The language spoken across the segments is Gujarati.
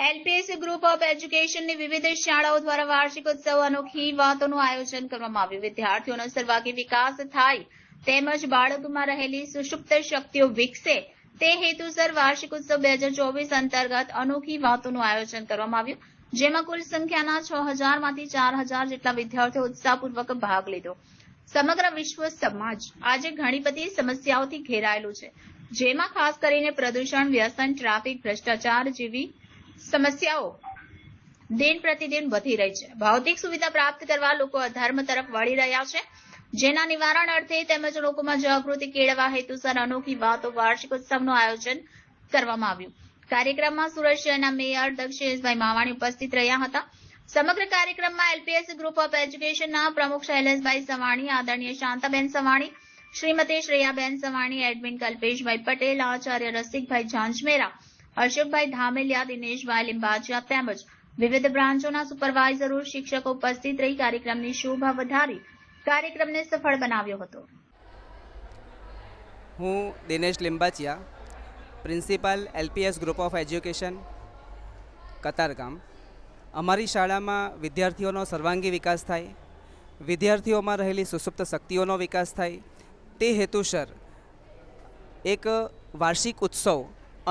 એલપીએસસી ગ્રુપ ઓફ એજ્યુકેશનની વિવિધ શાળાઓ દ્વારા વાર્ષિક ઉત્સવ અનોખી વાતોનું આયોજન કરવામાં આવ્યું. વિદ્યાર્થીઓનો સર્વાગી વિકાસ થાય તેમજ બાળકોમાં રહેલી સુષુપ્ત શક્તિઓ વિકસે તે હેતુસર વાર્ષિક ઉત્સવ બે અંતર્ગત અનોખી વાતોનું આયોજન કરવામાં આવ્યું, જેમાં કુલ સંખ્યાના છ હજારમાંથી ચાર હજાર જેટલા વિદ્યાર્થીઓ ઉત્સાહપૂર્વક ભાગ લીધો. સમગ્ર વિશ્વ સમાજ આજે ઘણી બધી સમસ્યાઓથી ઘેરાયેલું છે, જેમાં ખાસ કરીને પ્રદૂષણ, વ્યસન, ટ્રાફિક, ભ્રષ્ટાચાર જેવી સમસ્યાઓ દિન પ્રતિદિન વધી રહી છે. ભૌતિક સુવિધા પ્રાપ્ત કરવા લોકો અધર્મ તરફ વળી રહ્યા છે. જેના નિવારણ અર્થે તેમજ લોકોમાં જાગૃતિ કેળવવા હેતુસર અનોખી વાતો વાર્ષિક ઉત્સવનું આયોજન કરવામાં આવ્યું. કાર્યક્રમમાં સુરત શહેરના મેયર દક્ષેશભાઈ માવાણી ઉપસ્થિત રહ્યા હતા. સમગ્ર કાર્યક્રમમાં એલપીએસ ગ્રુપ ઓફ એજ્યુકેશનના પ્રમુખ શૈલેષભાઈ સવાણી, આદરણીય શાંતાબેન સવાણી, શ્રીમતી શ્રેયાબેન સવાણી, એડમિન કલ્પેશભાઈ પટેલ, આચાર્ય રસિકભાઈ ઝાંઝમેરા અશોકભાઈ ધામેલિયા દિનેશભાઈ લિંબાચિયા તેમજ વિવિધ બ્રાન્ચોના સુપરવાઇઝરો, શિક્ષકો ઉપસ્થિત રહી કાર્યક્રમની શોભા વધારી કાર્યક્રમને સફળ બનાવ્યો હતો. હું Dinesh Limbachiya, principal LPS group of education Katargam અમારી શાળામાં વિદ્યાર્થીઓનો સર્વાંગી વિકાસ થાય, વિદ્યાર્થીઓમાં રહેલી સુસુપ્ત શક્તિઓનો વિકાસ થાય. તે હેતુસર એક વાર્ષિક ઉત્સવ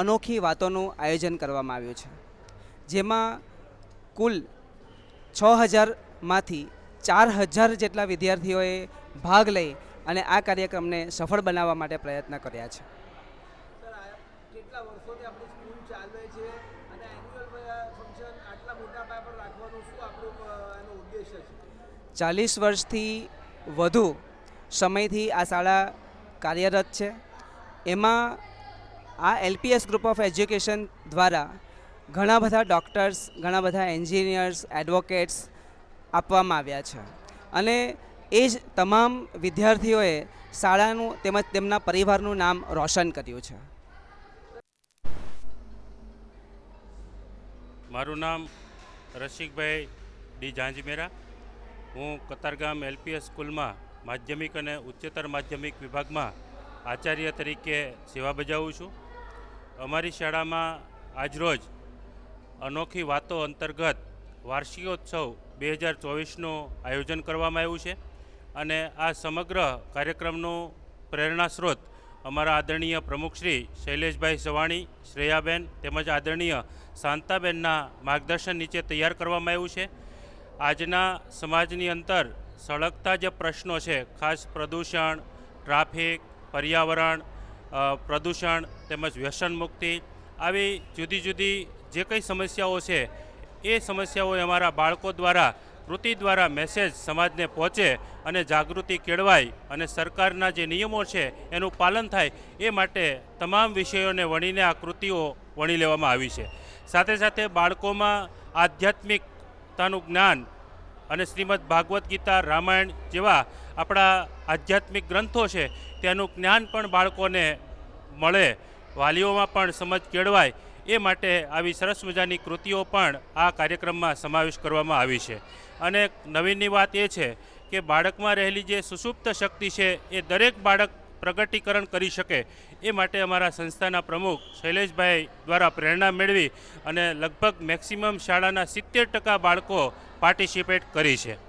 અનોખી વાતોનું આયોજન કરવામાં આવ્યું છે. જેમાં કુલ છ હજારમાંથી ચાર હજાર જેટલા વિદ્યાર્થીઓએ ભાગ લઈ અને આ કાર્યક્રમને સફળ બનાવવા માટે પ્રયત્ન કર્યા છે? ચાલીસ વર્ષથી વધુ સમયથી આ શાળા કાર્યરત છે. એમાં આ એલપીએસ ગ્રુપ ઓફ એજ્યુકેશન દ્વારા ઘણા બધા ડૉક્ટર્સ, ઘણા બધા એન્જિનિયર્સ, એડવોકેટ્સ આપવામાં આવ્યા છે. અને એ જ તમામ વિદ્યાર્થીઓએ શાળાનું તેમજ તેમના પરિવારનું નામ રોશન કર્યું છે. મારું નામ રસિકભાઈ ડી ઝાંઝમેરા. હું કતારગામ એલપીએસ સ્કૂલમાં માધ્યમિક અને ઉચ્ચતર માધ્યમિક વિભાગમાં આચાર્ય તરીકે સેવા બજાવું છું. અમારી શાળામાં આજરોજ અનોખી વાતો અંતર્ગત વાર્ષિકોત્સવ બે હજાર ચોવીસનું આયોજન કરવામાં આવ્યું છે અને આ સમગ્ર કાર્યક્રમનું પ્રેરણા સ્ત્રોત અમારા આદરણીય પ્રમુખશ્રી શૈલેષભાઈ સવાણી, શ્રેયાબેન તેમજ આદરણીય શાંતાબેનના માર્ગદર્શન નીચે તૈયાર કરવામાં આવ્યું છે. આજના સમાજની અંતર સળગતા જે પ્રશ્નો છે, ખાસ પ્રદૂષણ, ટ્રાફિક, પર્યાવરણ પ્રદૂષણ તેમજ વ્યસન મુક્તિ આવી જુદી જુદી જે કંઈ સમસ્યાઓ છે, એ સમસ્યાઓ અમારા બાળકો દ્વારા, કૃતિ દ્વારા મેસેજ સમાજને પહોંચે અને જાગૃતિ કેળવાય અને સરકારના જે નિયમો છે એનું પાલન થાય એ માટે તમામ વિષયોને વણીને આ કૃતિઓ વણી લેવામાં આવી છે. સાથે સાથે બાળકોમાં આધ્યાત્મિકતાનું જ્ઞાન અને શ્રીમદ ભાગવદ્ ગીતા રામાયણ જેવા આપણા આધ્યાત્મિક ગ્રંથો છે તેનું જ્ઞાન પણ બાળકોને મળે, વાલીઓમાં પણ સમજ કેળવાય, એ માટે આવી સરસ મજાની કૃતિઓ પણ આ કાર્યક્રમમાં સમાવેશ કરવામાં આવી છે. અને નવીનની વાત એ છે કે બાળકમાં રહેલી જે સુષુપ્ત શક્તિ છે, એ દરેક બાળક પ્રગટીકરણ કરી શકે, એ માટે અમારા સંસ્થાના પ્રમુખ શૈલેષભાઈ દ્વારા પ્રેરણા મેળવી અને લગભગ મેક્સિમમ શાળાના સિત્તેર ટકા બાળકો પાર્ટિસિપેટ કરી છે.